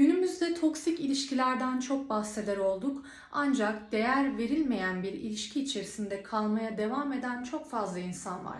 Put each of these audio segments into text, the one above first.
Günümüzde toksik ilişkilerden çok bahseder olduk. Ancak değer verilmeyen bir ilişki içerisinde kalmaya devam eden çok fazla insan var.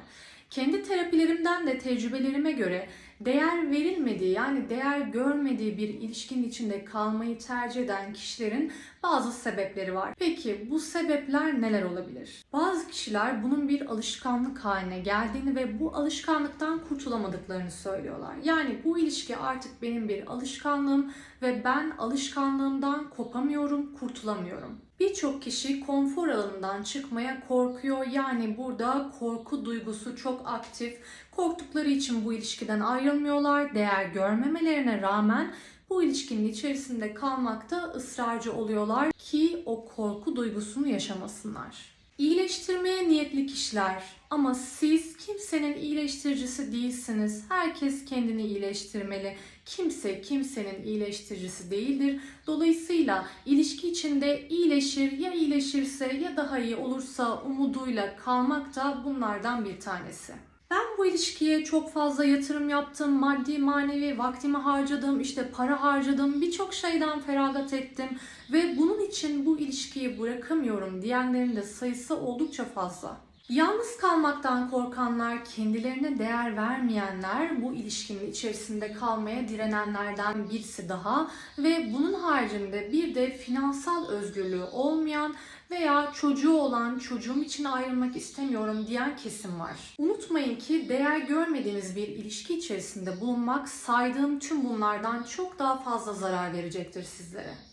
Kendi terapilerimden de tecrübelerime göre değer verilmediği yani değer görmediği bir ilişkinin içinde kalmayı tercih eden kişilerin bazı sebepleri var. Peki bu sebepler neler olabilir? Bazı kişiler bunun bir alışkanlık haline geldiğini ve bu alışkanlıktan kurtulamadıklarını söylüyorlar. Yani bu ilişki artık benim bir alışkanlığım ve ben alışkanlığımdan kopamıyorum, kurtulamıyorum. Birçok kişi konfor alanından çıkmaya korkuyor. Yani burada korku duygusu çok aktif. Korktukları için bu ilişkiden ayrılmıyorlar. Değer görmemelerine rağmen bu ilişkinin içerisinde kalmakta ısrarcı oluyorlar ki o korku duygusunu yaşamasınlar. İyileştirmeye niyetli kişiler ama siz kimsenin iyileştiricisi değilsiniz. Herkes kendini iyileştirmeli. Kimse kimsenin iyileştiricisi değildir. Dolayısıyla ilişki içinde iyileşir ya iyileşirse ya daha iyi olursa umuduyla kalmak da bunlardan bir tanesi. Ben bu ilişkiye çok fazla yatırım yaptım, maddi manevi vaktimi harcadım, işte para harcadım, birçok şeyden feragat ettim ve bunun için bu ilişkiyi bırakamıyorum diyenlerin de sayısı oldukça fazla. Yalnız kalmaktan korkanlar, kendilerine değer vermeyenler bu ilişkinin içerisinde kalmaya direnenlerden birisi daha ve bunun haricinde bir de finansal özgürlüğü olmayan veya çocuğu olan çocuğum için ayrılmak istemiyorum diyen kesim var. Unutmayın ki değer görmediğiniz bir ilişki içerisinde bulunmak saydığım tüm bunlardan çok daha fazla zarar verecektir sizlere.